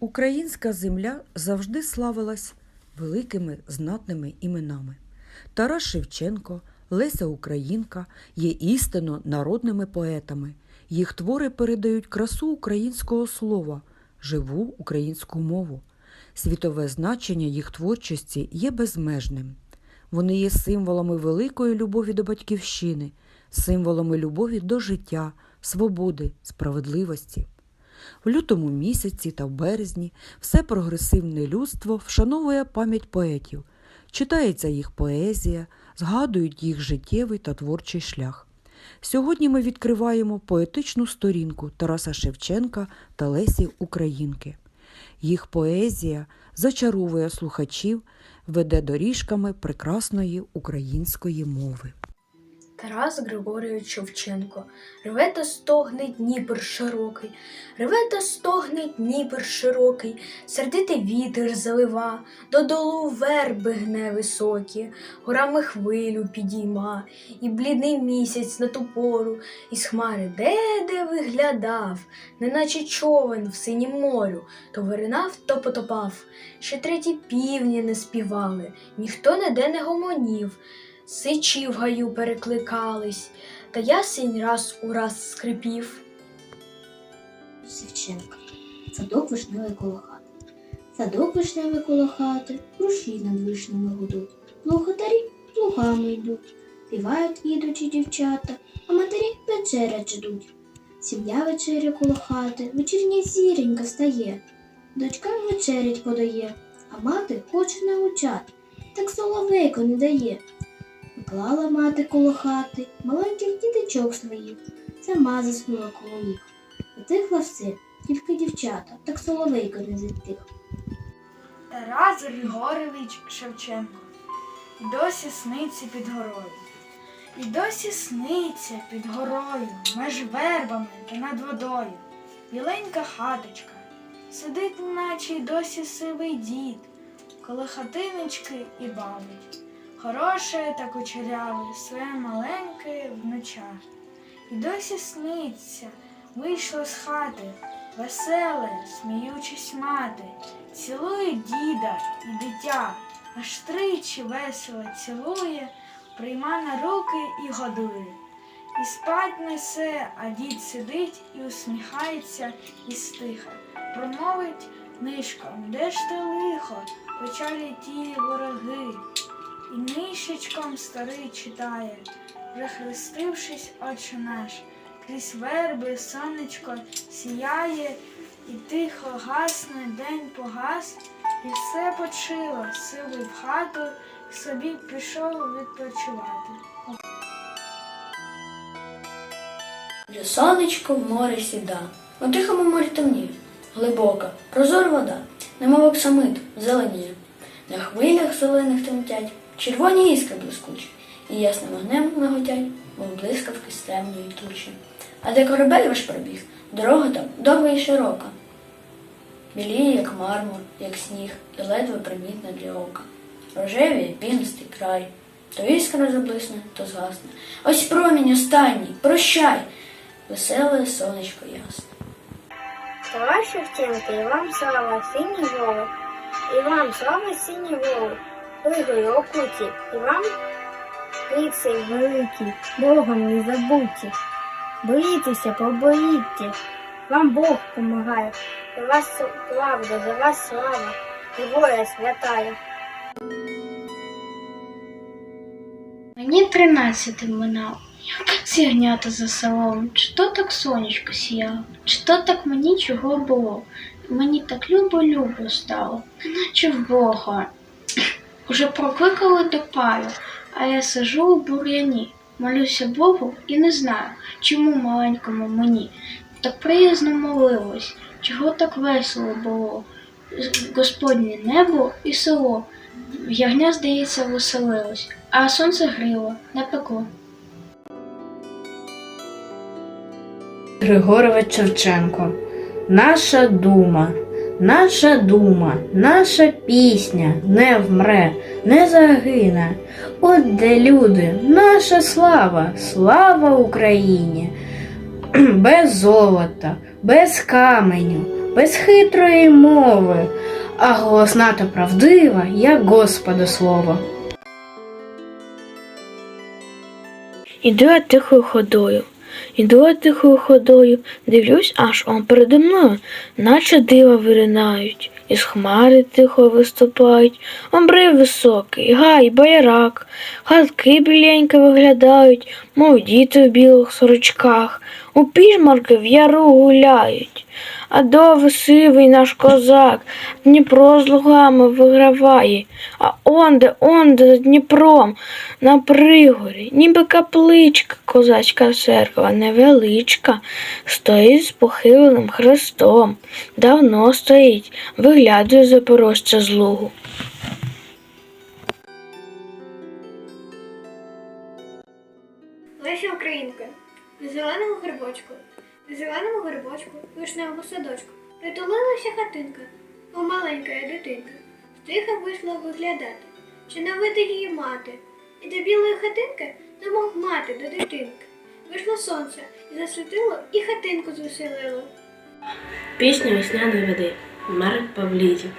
Українська земля завжди славилась великими знатними іменами. Тарас Шевченко, Леся Українка є істинно народними поетами. Їх твори передають красу українського слова, живу українську мову. Світове значення їх творчості є безмежним. Вони є символами великої любові до батьківщини, символами любові до життя, свободи, справедливості. В лютому місяці та в березні все прогресивне людство вшановує пам'ять поетів, читається їх поезія, згадують їх життєвий та творчий шлях. Сьогодні ми відкриваємо поетичну сторінку Тараса Шевченка та Лесі Українки. Їх поезія зачаровує слухачів, веде доріжками прекрасної української мови. Тарас Григорійович Шевченко. Реве та стогне Дніпр широкий, реве та стогне Дніпр широкий, сердитий вітер залива, додолу верби гне високі, горами хвилю підійма, і блідний місяць на ту пору, із хмари де-де виглядав, неначе човен в синім морю, то виринав, то потопав. Ще треті півні не співали, ніхто ніде не гомонів. Сичі в гаю перекликались, та ясень раз у раз скрипів. Шевченка. Садок вишневий коло хати. Садок вишневий коло хати, руші над вишнями гудуть. Плуготарі плугами йдуть. Співають ідучі дівчата, а матері вечерять ждуть. Сім'я вечеря коло хати, вечірня зіронька стає. Дочкам вечерять подає, а мати хоче научати, так соловейко не дає. Поклала мати коло хати маленьких діточок своїх, сама заснула коло них. Затихло все, тільки дівчата, так соловейко не затих. Тарас Григорович Шевченко. І досі сниться під горою. І досі сниться під горою, меж вербами та над водою. Біленька хаточка. Сидить, наче й досі сивий дід, коло хатиночки і бавить. Хороше та кучеряве, своє маленьке в ночах. І досі сниться, вийшло з хати, веселе, сміючись мати, цілує діда і дитя, аж тричі весело цілує, прийма на руки і годує. І спать несе, а дід сидить і усміхається і стиха. Промовить нишком, де ж те лихо, печалі ті вороги. І нишечком старий читає, прихрестившись, отче наш, крізь верби сонечко сіяє, і тихо гасне день погас, і все почило, сивий в хату, собі пішов відпочивати. Сонечко в море сіда, у тихому морі темніє, глибока, прозора вода, немов оксамит, зеленіє. На хвилях зелених тремтять, червоні іскри блискучі, і ясним огнем миготять, мов блискавки з темної тучі. А де корабель ваш пробіг, дорога там довга і широка. Біліє, як мармур, як сніг, і ледве примітна для ока. Рожеві пінистий край, то іскра заблисне, то згасне. Ось промінь останній, прощай, веселе сонечко ясне. Тарас Шевченко, і вам слава сині воли, і вам слава сині воли, Лигою окуті, і вам лицей великий, Богом не забуті. Боїтеся, побоїться, вам Бог помагає, за вас правда, за вас слава, і воля святая. Мені тринадцяти минало, як сігнята за селом, чи то так сонечко сіяло, чи то так мені чого було. Мені так любо-любо стало, наче в Бога. Уже прокликали до паю, а я сижу у бур'яні, молюся Богу і не знаю, чому маленькому мені так приязно молилось, чого так весело було. Господнє небо і село. Ягня, здається, веселилось, а сонце гріло, не пекло. Григорович Шевченко. Наша дума, наша дума, наша пісня не вмре, не загине. От де люди, наша слава, слава Україні. Без золота, без каменю, без хитрої мови, а голосна та правдива, як Господа слово. Іду я тихою ходою, іду я тихою ходою, дивлюсь, аж он переде мною, наче дива виринають, із хмари тихо виступають, обрив високий, гай, байрак, хатки біленько виглядають, мов діти в білих сорочках, у піжмарки в яру гуляють. А довгий сивий наш козак Дніпро з лугами виграває, а онде, онде за Дніпром на пригорі, ніби капличка, козацька церква невеличка, стоїть з похиленим хрестом, давно стоїть, виглядає запорожця з лугу. Леся Українка, на зеленому грибочку, на зеленому грибочку, вишневому садочку, притулилася хатинка, мов маленька дитинка, стиха вийшла виглядати, чи навити її мати, і до білої хатинки, немов мати до дитинки. Вийшло сонце і засвітило, і хатинку звеселило. Пісня весняної води, Марк Павлітів.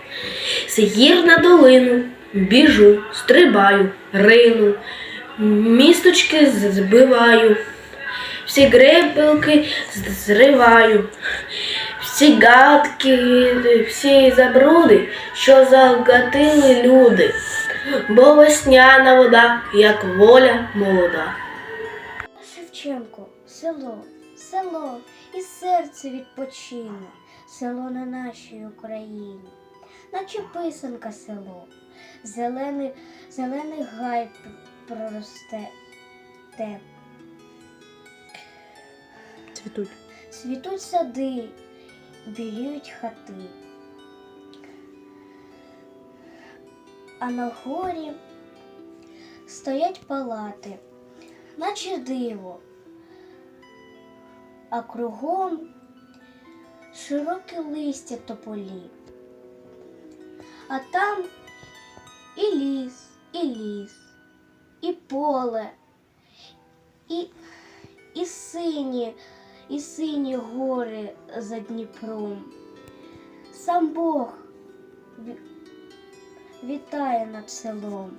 З гір на долину біжу, стрибаю, рину, місточки збиваю, всі гребелки зриваю, всі гадки, всі забруди, що загатили люди, бо весняна вода, як воля молода. Шевченко, село, село, і серце відпочине, село на нашій Україні, наче писанка село, зелений, зелений гай проросте, те. Цвітуть. Цвітуть сади, біліють хати. А на горі стоять палати, наче диво, а кругом широке листя тополі. А там і ліс, і ліс, і поле, і, і сині, і сині гори за Дніпром. Сам Бог вітає над селом.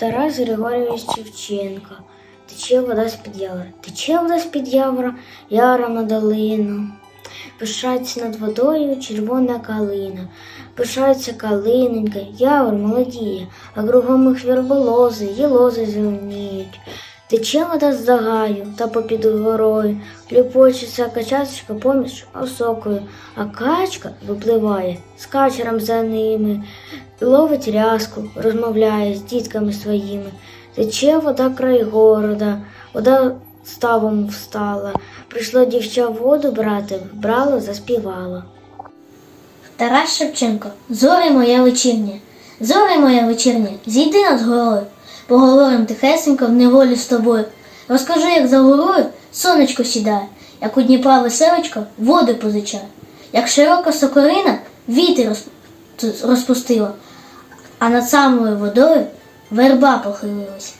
Тарас Григорійович Шевченко. Тече вода з-під явора. Тече вода з-під явора, яра на долину. Пишається над водою червона калина. Пишається калиненька, явор молодіє, а кругом їх верболози, єлози зеленіють. Тече вода з загаю та попід горою, Хлюпочеться качачка поміж осокою, а качка випливає з качером за ними, ловить рязку, розмовляє з дітками своїми. Тече вода край города, вода ставом встала. Прийшло дівча воду брати, брала, заспівала. Тарас Шевченко, зоре моя вечірня, зоре моя вечірня, зійди над горою, поговорим тихесенько в неволі з тобою. Розкажи, як за горою сонечко сідає, як у Дніпра веселочко води позичає, як широка сокорина вітер розпустила, а над самою водою верба похилилась.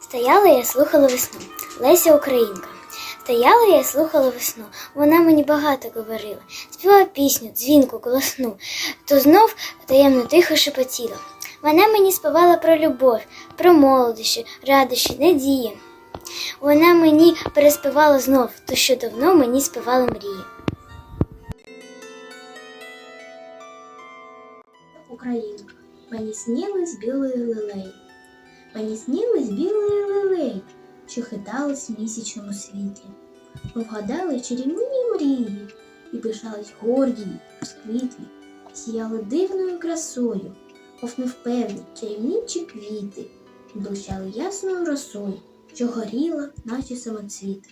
Стояла я слухала весну. Леся Українка. Стояла я слухала весну. Вона мені багато говорила. Співала пісню, дзвінку, колосну, то знов таємно тихо шепотіла. Вона мені співала про любов, про молодощі, радощі, надії. Вона мені переспівала знов, то що давно мені співала мрії. Українка, мені снілись білої лилей, мені снілись білої лилей, що хитались в місячному світі. Ми вгадали чарівні мрії і пишались горді, розквітлі, сіяли дивною красою, мов невпевні чарівничі квіти, і блищали ясною росою, що горіла, наче самоцвіт.